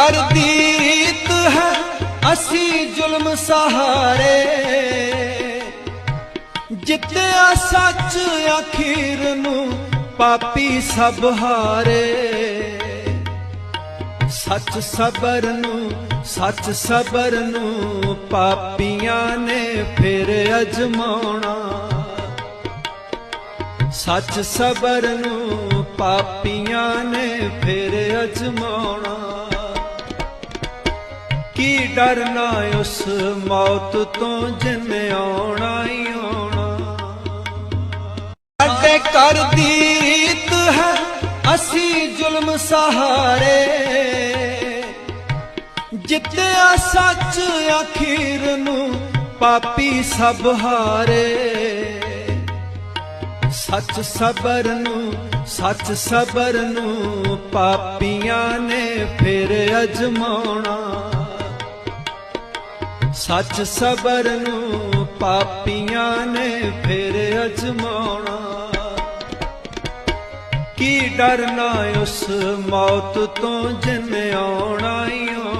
ਕਰਦੀ ਹੈ, ਅਸੀਂ ਜ਼ੁਲਮ ਸਹਾਰੇ। ਜਿੱਤਿਆ ਸੱਚ ਅਖੀਰ ਨੂੰ, ਪਾਪੀ ਸਭ ਹਾਰੇ। ਸੱਚ ਸਬਰ ਨੂੰ, ਸੱਚ ਸਬਰ ਨੂੰ, ਪਾਪੀਆਂ ਨੇ ਫਿਰ ਅਜਮਾਉਣਾ। ਸੱਚ ਸਬਰ ਨੂੰ, ਪਾਪੀਆਂ ਨੇ ਫਿਰ ਅਜਮਾਉਣਾ। ਕੀ ਡਰਨਾ ਉਸ ਮੌਤ ਤੋਂ ਜਿਨ ਆਉਣਾ ਹੀ ਆਉਣਾ। ਸਾਡੇ ਘਰ ਦੀ ਰੀਤ ਹੈ, ਅਸੀਂ ਜ਼ੁਲਮ ਸਹਾਰੇ। ਜਿੱਤਿਆ ਸੱਚ ਅਖੀਰ ਨੂੰ, ਪਾਪੀ ਸਭ ਹਾਰੇ। ਸੱਚ ਸਬਰ ਨੂੰ, ਸੱਚ ਸਬਰ ਨੂੰ, ਪਾਪੀਆਂ ਨੇ ਫਿਰ ਅਜਮਾਉਣਾ। ਸੱਚ ਸਬਰ ਨੂੰ ਪਾਪੀਆਂ ਨੇ ਫਿਰ ਅਜਮਾਉਣਾ। ਕੀ ਡਰਨਾ ਉਸ ਮੌਤ ਤੋਂ ਜਿਨ ਆਉਣਾ ਈ ਆਉਣਾ